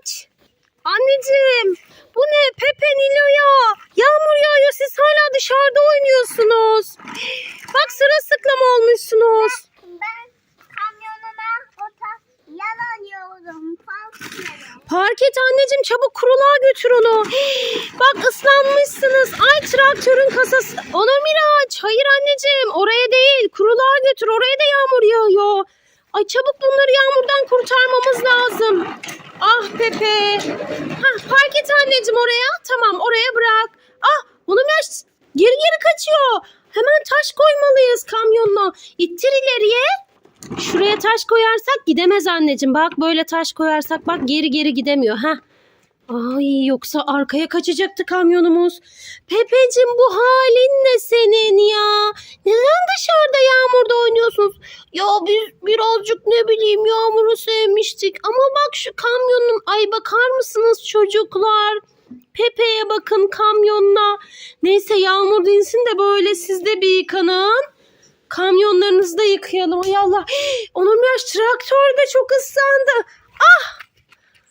Miraç. Anneciğim. Bu ne? Pepe Nilo'ya. Yağmur yağıyor. Siz hala dışarıda oynuyorsunuz. Bak sırılsıklam olmuşsunuz. Ben kamyonuma yalanıyorum. Falsıyorum. Park et anneciğim çabuk kuruluğa götür onu. Bak ıslanmışsınız. Ay traktörün kasası. Ona Miraç. Hayır anneciğim oraya değil. Kuruluğa götür. Oraya da yağmur yağıyor. Ay çabuk bunları yağmurdan kurtarmamız lazım. Ah Pepe. Hah, park et anneciğim oraya. Tamam oraya bırak. Ah onu Miraç geri geri kaçıyor. Hemen taş koymalıyız kamyonla. İttir ileriye. Şuraya taş koyarsak gidemez anneciğim. Bak böyle taş koyarsak bak geri geri gidemiyor. ha. Ay yoksa arkaya kaçacaktı kamyonumuz. Pepeciğim bu halin ne senin ya? Neden dışarıda yağmurda oynuyorsunuz? Ya biz birazcık ne bileyim yağmuru sevmiştik. Ama bak şu kamyonun ay bakar mısınız çocuklar? Pepe'ye bakın kamyonla. Neyse yağmur dinsin de böyle siz de bir yıkanın. Kamyonlarınızı da yıkayalım. Ay Allah. Onun biraz traktör de çok ıslandı.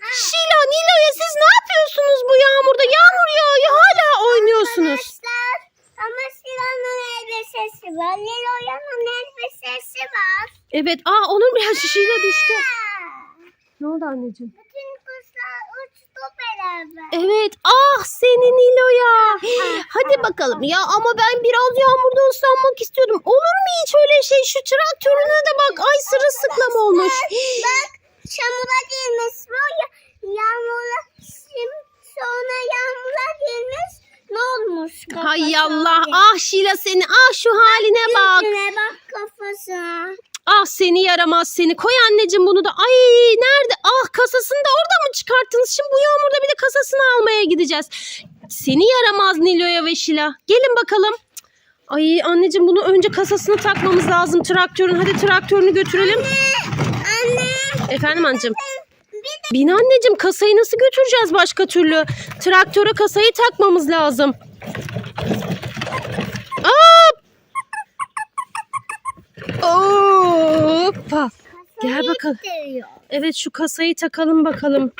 Ah! Şila, Nilo'ya siz ne yapıyorsunuz bu yağmurda? Yağmur yağıyor hala oynuyorsunuz. Arkadaşlar ama Sila'nın elbisesi var. Lilo'yanın elbisesi var. Evet, aa onun biraz şişiyle düştü. Ne oldu anneciğim? Bütün kuşlar uçtu beraber. Evet, ah senin Nilo'ya. Hadi bakalım ya ama ben biraz yağmurda ıslanmak istiyordum. Olur mu hiç öyle şey? Şu traktörüne de bak. Ay sırılsıklam olmuş. Bak çamura girmiş bu ya, yağmurla sim sonra yağmura girmiş ne olmuş Hay kafasına? Allah. Ah Şila seni. Ah şu haline bak. Yüzüne bak kafasına. Ah seni yaramaz seni. Koy anneciğim bunu da. Ay nerede? Ah kasasını da orada mı çıkarttınız? Şimdi bu yağmurda bir de kasasını almaya gideceğiz. Seni yaramaz Nilo'ya ve Şila. Gelin bakalım. Ay anneciğim bunu önce kasasını takmamız lazım traktörün. Hadi traktörünü götürelim. Anne Efendim anneciğim. Bin anneciğim kasayı nasıl götüreceğiz başka türlü? Traktöre kasayı takmamız lazım. Hop! Hoppa. Gel bakalım. Evet şu kasayı takalım bakalım.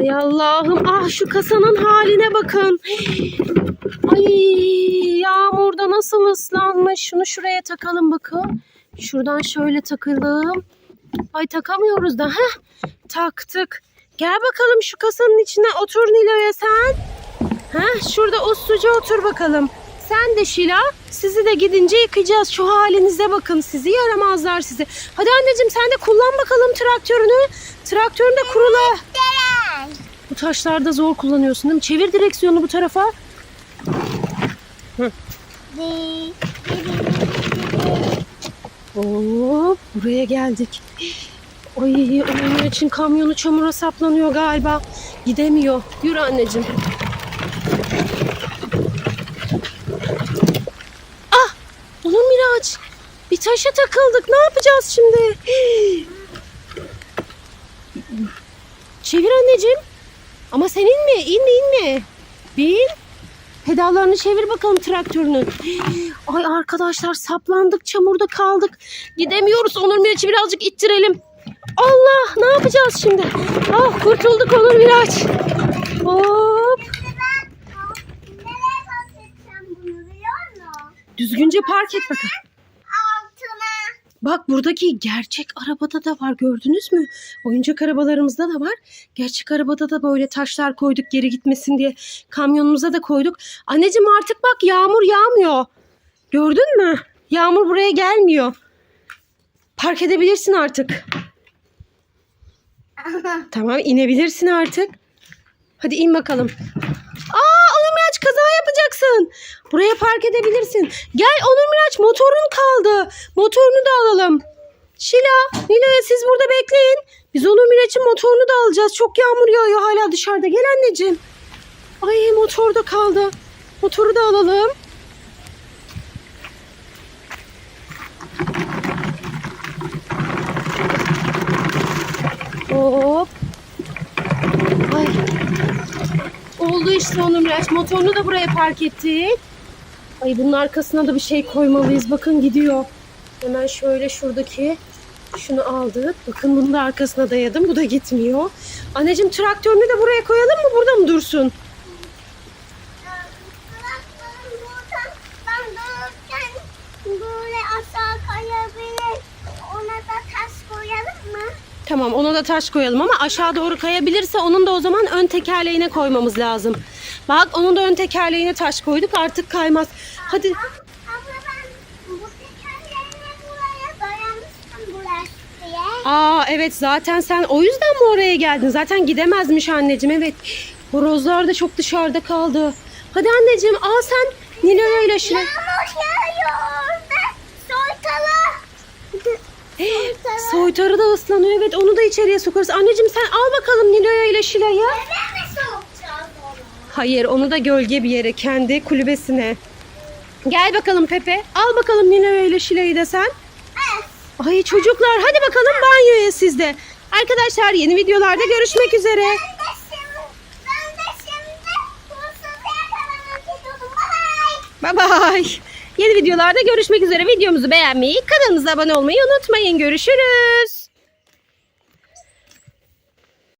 Ay Allah'ım ah şu kasanın haline bakın. Ay yağmurda nasıl ıslanmış. Şunu şuraya takalım bakın. Şuradan şöyle takalım. Ay takamıyoruz da. Heh, taktık. Gel bakalım şu kasanın içine otur Nilo'ya sen. Heh, şurada usluca otur bakalım. Sen de Şila. Sizi de gidince yıkayacağız. Şu halinize bakın. Sizi yaramazlar sizi. Hadi anneciğim sen de kullan bakalım traktörünü. Traktörün de kurula. Bu taşlarda zor kullanıyorsun değil mi? Çevir direksiyonu bu tarafa. Di, buraya geldik. Ay onun için kamyonu çamura saplanıyor galiba. Gidemiyor. Yürü anneciğim. Ah! Onun Miraç. Bir taşa takıldık. Ne yapacağız şimdi? Çevir anneciğim. Ama sen inme. inme inme. Bin. Pedallarını çevir bakalım traktörünün. Ay arkadaşlar saplandık çamurda kaldık. Gidemiyoruz Onur Miraç'ı birazcık ittirelim. Allah ne yapacağız şimdi? Ah kurtulduk Onur Miraç. Hop. Düzgünce park et bakalım. Bak buradaki gerçek arabada da var gördünüz mü? Oyuncak arabalarımızda da var. Gerçek arabada da böyle taşlar koyduk geri gitmesin diye. Kamyonumuza da koyduk. Anneciğim artık bak yağmur yağmıyor. Gördün mü? Yağmur buraya gelmiyor. Park edebilirsin artık. Tamam inebilirsin artık. Hadi in bakalım. Kaza yapacaksın. Buraya park edebilirsin. Gel Onur Miraç motorun kaldı. Motorunu da alalım. Şila, Nilo'ya siz burada bekleyin. Biz Onur Miraç'ın motorunu da alacağız. Çok yağmur yağıyor hala dışarıda. Gel anneciğim. Ay motor da kaldı. Motoru da alalım. Hop. Ay. İşte Onur Miraç. Motorunu da buraya park ettik. Ay bunun arkasına da bir şey koymalıyız. Bakın gidiyor. Hemen şöyle şuradaki Şunu aldık. Bakın bunu da arkasına dayadım. Bu da gitmiyor. Anneciğim traktörünü de buraya koyalım mı? Burada mı dursun? Traktörün buradan ben dururken böyle aşağı kayabilir. Ona da taş koyalım mı? Tamam ona da taş koyalım ama aşağı doğru kayabilirse onun da o zaman ön tekerleğine koymamız lazım. Bak onun da ön tekerleğine taş koyduk artık kaymaz. Hadi. Aa evet zaten sen o yüzden mi oraya geldin? Zaten gidemezmiş anneciğim evet. Horozlar da çok dışarıda kaldı. Hadi anneciğim al sen Nilo'ya ile Şile. Yağmur yağıyor orada. Soytalı. Soytarı da ıslanıyor evet onu da içeriye sokarız. Anneciğim sen al bakalım Nilo'ya ile Şile'yi. Eve mi sokacağız onu? Hayır onu da gölge bir yere kendi kulübesine. Gel bakalım Pepe. Al bakalım Nilo'ya ile Şile'yi de sen. Evet. Ay çocuklar hadi bakalım banyoya siz de. Arkadaşlar yeni videolarda görüşmek üzere. Bye bye. Yeni videolarda görüşmek üzere. Videomuzu beğenmeyi, kanalımıza abone olmayı unutmayın. Görüşürüz.